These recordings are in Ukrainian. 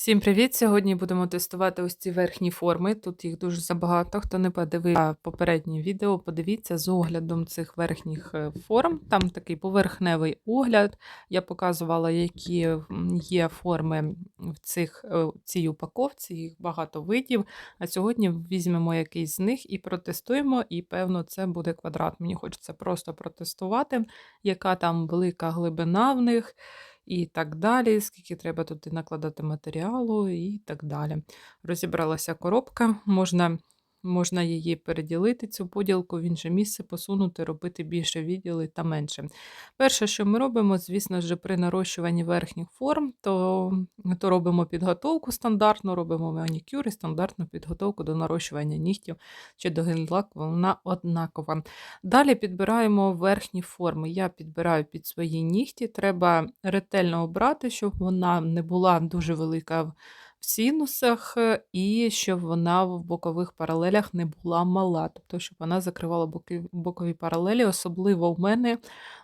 Всім привіт! Сьогодні будемо тестувати ось ці верхні форми. Тут їх дуже забагато. Хто не подивив попереднє відео, подивіться з оглядом цих верхніх е, форм. Там такий поверхневий огляд. Я показувала, які є форми в цих, е, цій упаковці, їх багато видів. А сьогодні візьмемо якийсь з них і протестуємо, і певно, це буде квадрат. Мені хочеться просто протестувати, яка там велика глибина в них і так далі, скільки треба туди накладати матеріалу і так далі. Розібралася коробка, можна, можна її переділити, цю поділку, в інше місце посунути, робити більше відділи та менше. Перше, що ми робимо, звісно ж, при нарощуванні верхніх форм, то, то робимо підготовку стандартну, робимо манікюр і стандартну підготовку до нарощування нігтів чи до гель-лаку, вона однакова. Далі підбираємо верхні форми. Я підбираю під свої нігті. Треба ретельно обрати, щоб вона не була дуже велика в сінусах, і щоб вона в бокових паралелях не була мала. Тобто, щоб вона закривала бокові паралелі. Особливо в мене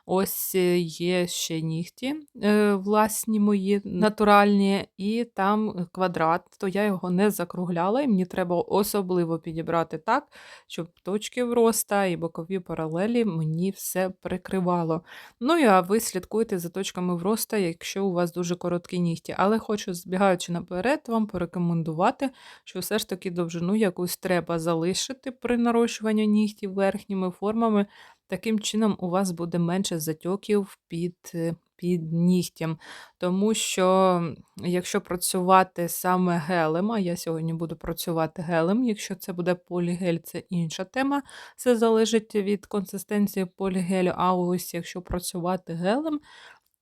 ось е, є ще нігті, е, власні мої натуральні, і там квадрат, то я його не закругляла, і мені треба особливо підібрати так, щоб точки вроста і бокові паралелі мені все прикривало. Ну а ви слідкуйте за точками вроста, якщо у вас дуже короткі нігті. Але хочу, збігаючи наперед, вам порекомендувати, що все ж таки довжину якусь треба залишити при нарощуванні нігтів верхніми формами. Таким чином, у вас буде менше затьоків під е, під нігтям. Тому що, якщо працювати саме гелем, а я сьогодні буду працювати гелем, якщо це буде полігель, це інша тема. Це залежить від консистенції полігелю. А ось якщо працювати гелем,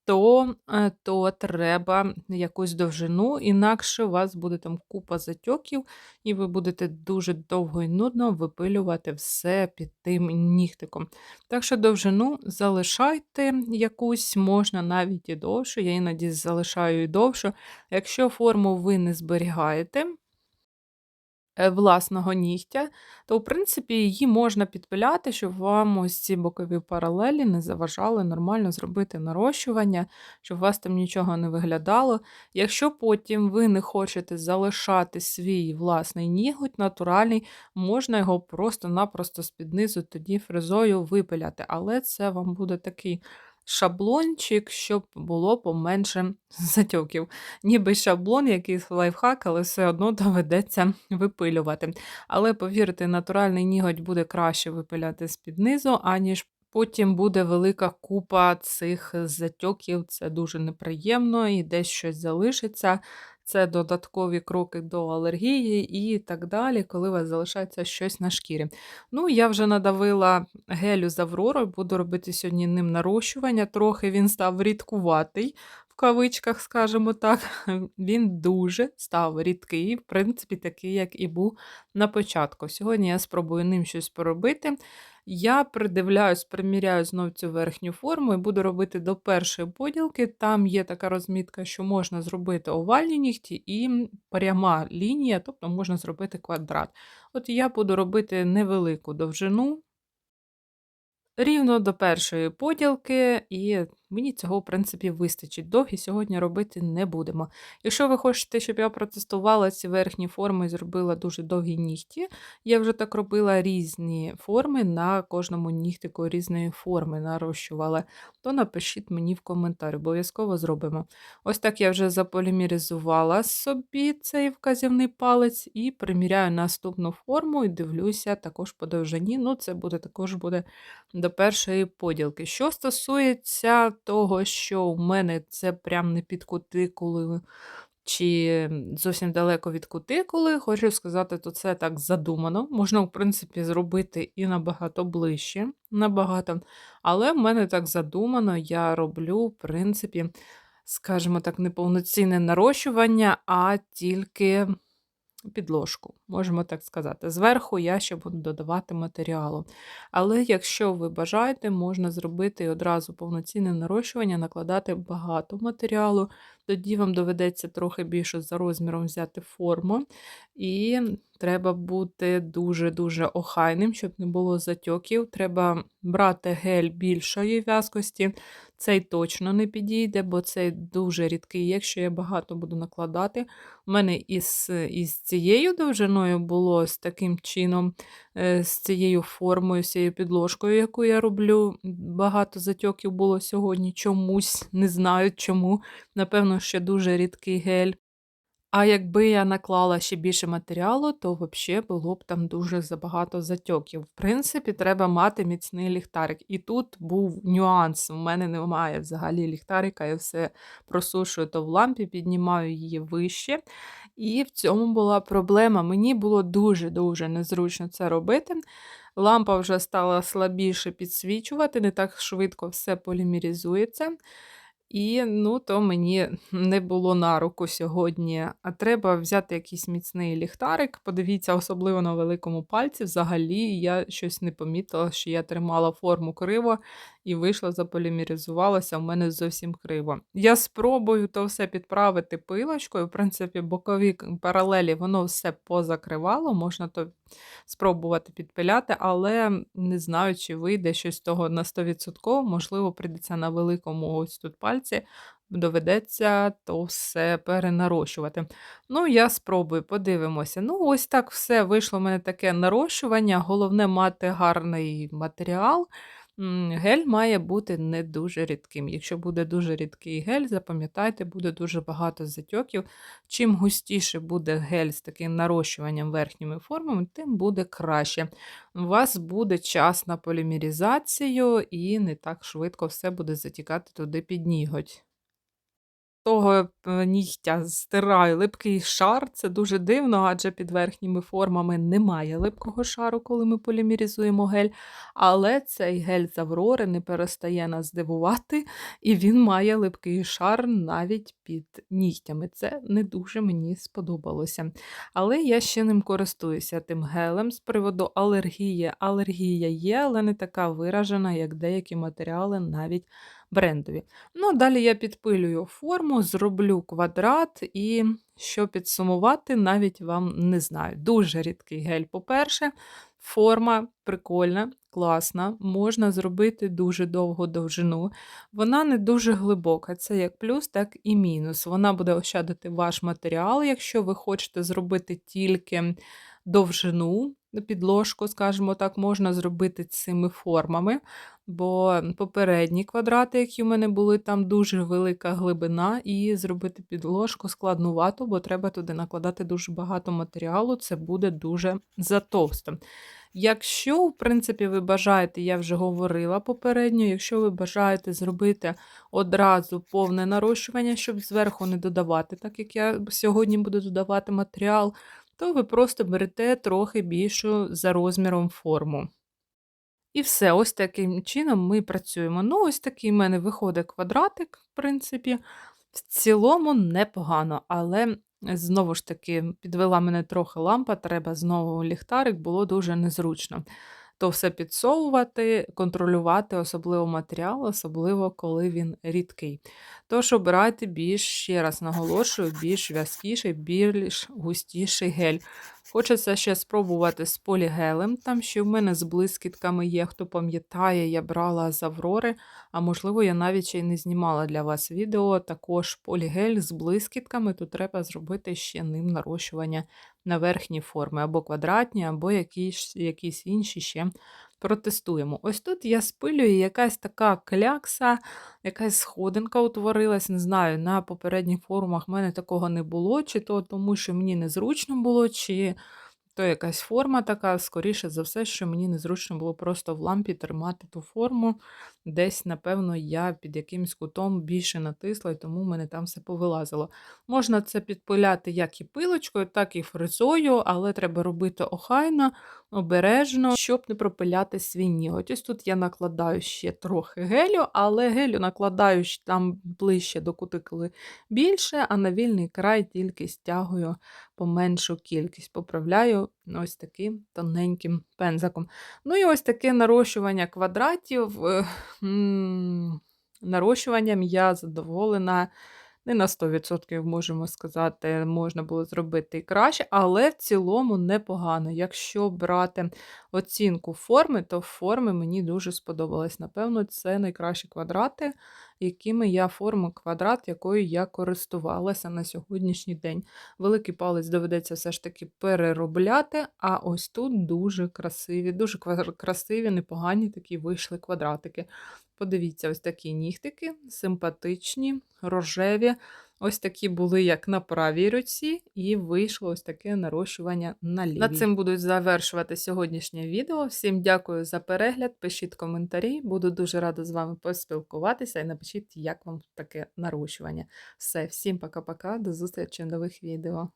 то е, то треба якусь довжину, інакше у вас буде там купа затьоків, і ви будете дуже довго і нудно випилювати все під тим нігтиком. Так що довжину залишайте якусь, можна навіть і довше. Я іноді залишаю і довше. Якщо форму ви не зберігаєте, власного нігтя, то, в принципі, її можна підпиляти, щоб вам ось ці бокові паралелі не заважали нормально зробити нарощування, щоб у вас там нічого не виглядало. Якщо потім ви не хочете залишати свій власний ніготь натуральний, можна його просто-напросто з-під низу тоді фрезою випиляти. Але це вам буде такий шаблончик, щоб було поменше затьоків. Ніби шаблон, якийсь лайфхак, але все одно доведеться випилювати. Але, повірте, натуральний ніготь буде краще випиляти з-під низу, аніж потім буде велика купа цих затьоків. Це дуже неприємно і десь щось залишиться. Це додаткові кроки до алергії і так далі, коли у вас залишається щось на шкірі. Ну, я вже надавила гелю з Авророю, буду робити сьогодні ним нарощування. Трохи він став рідкуватий, в кавичках, скажімо так. Він дуже став рідкий, в принципі, такий, як і був на початку. Сьогодні я спробую ним щось поробити. Я придивляюсь, приміряю знов цю верхню форму і буду робити до першої поділки. Там є така розмітка, що можна зробити овальні нігті і пряма лінія, тобто можна зробити квадрат. От я буду робити невелику довжину. Рівно до першої поділки, і мені цього, в принципі, вистачить. Довгі сьогодні робити не будемо. Якщо ви хочете, щоб я протестувала ці верхні форми і зробила дуже довгі нігті, я вже так робила різні форми на кожному нігтику різної форми нарощувала, то напишіть мені в коментар, обов'язково зробимо. Ось так я вже заполімеризувала собі цей вказівний палець і приміряю наступну форму і дивлюся також по довжині. Ну, це буде також буде до першої поділки. Що стосується того, що у мене це прям не під кутикулою, чи зовсім далеко від кутикули, хочу сказати, то це так задумано. Можна, в принципі, зробити і набагато ближче, набагато. Але в мене так задумано, я роблю, в принципі, скажімо так, неповноцінне нарощування, а тільки підложку, можемо так сказати. Зверху я ще буду додавати матеріалу. Але якщо ви бажаєте, можна зробити одразу повноцінне нарощування, накладати багато матеріалу, тоді вам доведеться трохи більше за розміром взяти форму. І треба бути дуже-дуже охайним, щоб не було затьоків. Треба брати гель більшої в'язкості. Цей точно не підійде, бо цей дуже рідкий, якщо я багато буду накладати. У мене із із цією довжиною було з таким чином, з цією формою, з цією підложкою, яку я роблю. Багато затьоків було сьогодні. Чомусь не знаю чому. Напевно, ще дуже рідкий гель. А якби я наклала ще більше матеріалу, то взагалі було б там дуже забагато затьоків. В принципі, треба мати міцний ліхтарик. І тут був нюанс. У мене немає взагалі ліхтарика, я все просушую то в лампі, піднімаю її вище. І в цьому була проблема. Мені було дуже-дуже незручно це робити. Лампа вже стала слабіше підсвічувати, не так швидко все полімерізується. І ну, то мені не було на руку сьогодні. А треба взяти якийсь міцний ліхтарик. Подивіться, особливо на великому пальці. Взагалі я щось не помітила, що я тримала форму криво і вийшла, заполімеризувалася, у мене зовсім криво. Я спробую то все підправити пилочкою. В принципі, бокові паралелі воно все позакривало, можна то спробувати підпиляти, але не знаю, чи вийде щось того на 100%. Можливо, прийдеться на великому ось тут пальці. Доведеться то все перенарощувати. Ну, я спробую, подивимося. Ну, ось так все вийшло в мене таке нарощування. Головне мати гарний матеріал. Гель має бути не дуже рідким. Якщо буде дуже рідкий гель, запам'ятайте, буде дуже багато затьоків. Чим густіше буде гель з таким нарощуванням верхніми формами, тим буде краще. У вас буде час на полімерізацію і не так швидко все буде затікати туди під ніготь того е, нігтя стираю липкий шар. Це дуже дивно, адже під верхніми формами немає липкого шару, коли ми полімерізуємо гель. Але цей гель з Аврори не перестає нас дивувати, і він має липкий шар навіть під нігтями. Це не дуже мені сподобалося. Але я ще ним користуюся тим гелем з приводу алергії. Алергія є, але не така виражена, як деякі матеріали навіть брендові. Ну, Далі я підпилюю форму, зроблю квадрат і, що підсумувати, навіть вам не знаю. Дуже рідкий гель, по-перше, форма прикольна, класна, можна зробити дуже довгу довжину. Вона не дуже глибока, це як плюс, так і мінус. Вона буде ощадити ваш матеріал, якщо ви хочете зробити тільки довжину підложку, скажімо так, можна зробити цими формами, бо попередні квадрати, які в мене були, там дуже велика глибина, і зробити підложку складнувато, бо треба туди накладати дуже багато матеріалу, це буде дуже затовсто. Якщо, в принципі, ви бажаєте, я вже говорила попередньо, якщо ви бажаєте зробити одразу повне нарощування, щоб зверху не додавати, так як я сьогодні буду додавати матеріал, то ви просто берете трохи більшу за розміром форму. І все, ось таким чином ми працюємо. Ну, ось такий в мене виходить квадратик, в принципі, в цілому непогано, але знову ж таки підвела мене трохи лампа, треба знову ліхтарик, було дуже незручно то все підсовувати, контролювати, особливо матеріал, особливо коли він рідкий. Тож обирайте більш, ще раз наголошую, більш в'язкіший, більш густіший гель. Хочеться ще спробувати з полігелем, там ще в мене з блискітками є, хто пам'ятає, я брала з Аврори, а можливо, я навіть ще й не знімала для вас відео. Також полігель з блискітками, то треба зробити ще ним нарощування на верхні форми, або квадратні, або якісь якісь інші ще протестуємо. Ось тут я спилюю якась така клякса, якась сходинка утворилась. Не знаю, на попередніх форумах в мене такого не було, чи то тому, що мені незручно було, чи то якась форма така, скоріше за все, що мені незручно було просто в лампі тримати ту форму. Десь, напевно, я під якимсь кутом більше натисла, і тому в мене там все повилазило. Можна це підпиляти як і пилочкою, так і фрезою, але треба робити охайно, обережно, щоб не пропиляти свій. Ось тут я накладаю ще трохи гелю, але гелю накладаю там ближче до кутикули більше, а на вільний край тільки стягую поменшу кількість. Поправляю ось таким тоненьким пензаком. Ну і ось таке нарощування квадратів. Нарощуванням я задоволена Не на 100% можемо сказати, можна було зробити краще, але в цілому непогано. Якщо брати оцінку форми, то форми мені дуже сподобались. Напевно, це найкращі квадрати, якими я форму квадрат, якою я користувалася на сьогоднішній день. Великий палець доведеться все ж таки переробляти, а ось тут дуже красиві, дуже красиві, непогані такі вийшли квадратики. Подивіться, ось такі нігтики, симпатичні, рожеві. Ось такі були, як на правій руці, і вийшло ось таке нарощування на лівій. На цим буду завершувати сьогоднішнє відео. Всім дякую за перегляд. Пишіть коментарі, буду дуже рада з вами поспілкуватися і напишіть, як вам таке нарощування. Все, всім пока-пока, до зустрічі в нових відео.